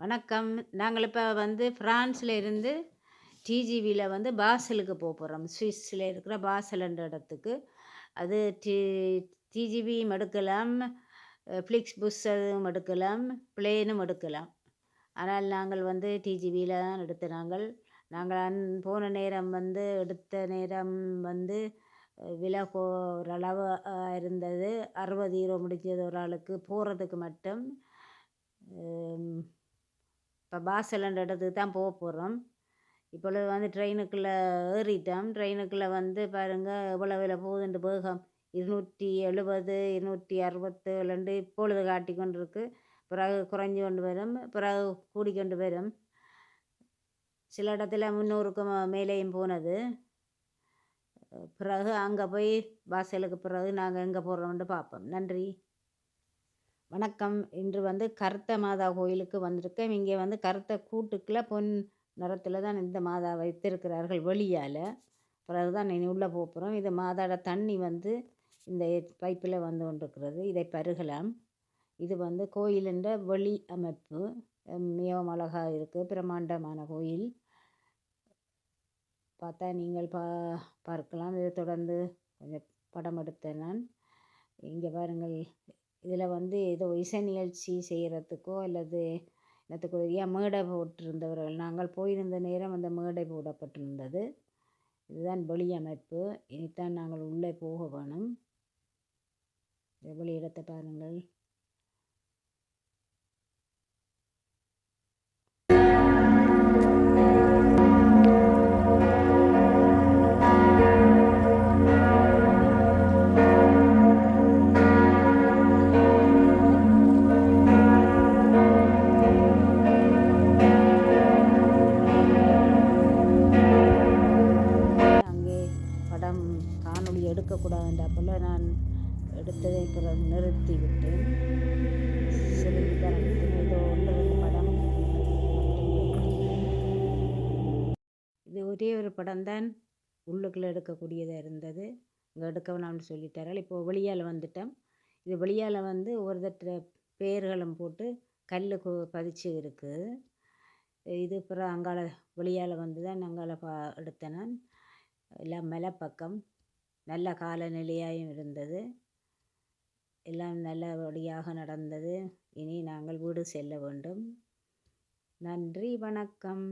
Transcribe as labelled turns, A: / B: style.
A: வணக்கம். நாங்கள் இப்போ வந்து ஃப்ரான்ஸில் இருந்து டிஜிவியில் வந்து பாசலுக்கு போக போகிறோம் சுவிஸில் இருக்கிற பாசல் என்ற இடத்துக்கு. அது டி டிஜிவியும் எடுக்கலாம் ஃப்ளிக்ஸ் புஸ் அதுவும் எடுக்கலாம் பிளேனும் எடுக்கலாம் ஆனால் நாங்கள் வந்து டிஜிவியில் தான் எடுத்த நாங்கள் நாங்கள் அன் போன நேரம் வந்து எடுத்த நேரம் வந்து விலை கோ ஓரளவு இருந்தது. அறுபது ஈரோ முடிஞ்சது ஒரு ஆளுக்கு போகிறதுக்கு மட்டும். இப்போ பாசலன்ற இடத்துக்கு தான் போக போகிறோம் இப்பொழுது வந்து ட்ரெயினுக்குள்ளே ஏறிட்டோம். ட்ரெயினுக்குள்ளே வந்து பாருங்கள் எவ்வளோ வில போகுதுண்டு வேகம் இருநூற்றி எழுபது இருநூற்றி அறுபத்தேழுண்டு இப்பொழுது காட்டி கொண்டு இருக்கு பிறகு குறைஞ்சி கொண்டு வரும் பிறகு கூடி கொண்டு வரும். சில இடத்துல முந்நூறுக்கும் மேலேயும் போனது. பிறகு அங்கே போய் வாசலுக்கு பிறகு நாங்கள் எங்கே போகிறோம்னு பார்ப்போம். நன்றி. வணக்கம். இன்று வந்து கருத்த மாதா கோயிலுக்கு வந்திருக்கேன். இங்கே வந்து கருத்த கூட்டுக்குள்ளே பொன் நிறத்தில் தான் இந்த மாதா வைத்திருக்கிறார்கள் வெளியால். பிறகு தான் இனி உள்ளே போகிறோம் இது மாதாட தண்ணி வந்து இந்த பைப்பில் வந்து கொண்டிருக்கிறது. இதை பருகலாம். இது வந்து கோயிலுன்ற வெளி அமைப்பு. மிகவும் அழகாக இருக்குது பிரம்மாண்டமான கோயில். பார்த்தா நீங்கள் பா பார்க்கலாம். இதை தொடர்ந்து கொஞ்சம் படம் எடுத்தேன் நான். இங்கே பாருங்கள். இதில் வந்து ஏதோ இசை நிகழ்ச்சி செய்கிறதுக்கோ அல்லது என்னத்துக்குரிய மேடை போட்டிருந்தவர்கள் நாங்கள் போயிருந்த நேரம் அந்த மேடை போடப்பட்டிருந்தது. இதுதான் வெளி அமைப்பு. இனித்தான் நாங்கள் உள்ளே போக வேணும். வெளி இடத்தை பாருங்கள். எடுக்கக்கூடாதுன்ற நான் எடுத்ததை பிறகு நிறுத்தி விட்டேன் சிறிது தரத்தில் ஏதோ ஒன்று படம் இது ஒரே ஒரு படம் தான் உள்ளுக்குள்ளே எடுக்கக்கூடியதாக இருந்தது. இங்கே எடுக்க வேணாம்னு சொல்லிட்டார்கள். இப்போது வெளியால் வந்துட்டோம். இது வெளியால் வந்து ஒரு தட்ட பேர்களும் போட்டு கல் பதிச்சு இருக்குது இது அப்புறம் அங்கால வெளியால் வந்து தான் அங்கால பா எடுத்தேன் நான். எல்லாம் மலைப்பக்கம். நல்ல காலநிலையாயும் இருந்தது. எல்லாம் நல்லபடியாக நடந்தது. இனி நாங்கள் வீடு செல்ல வேண்டும். நன்றி வணக்கம்.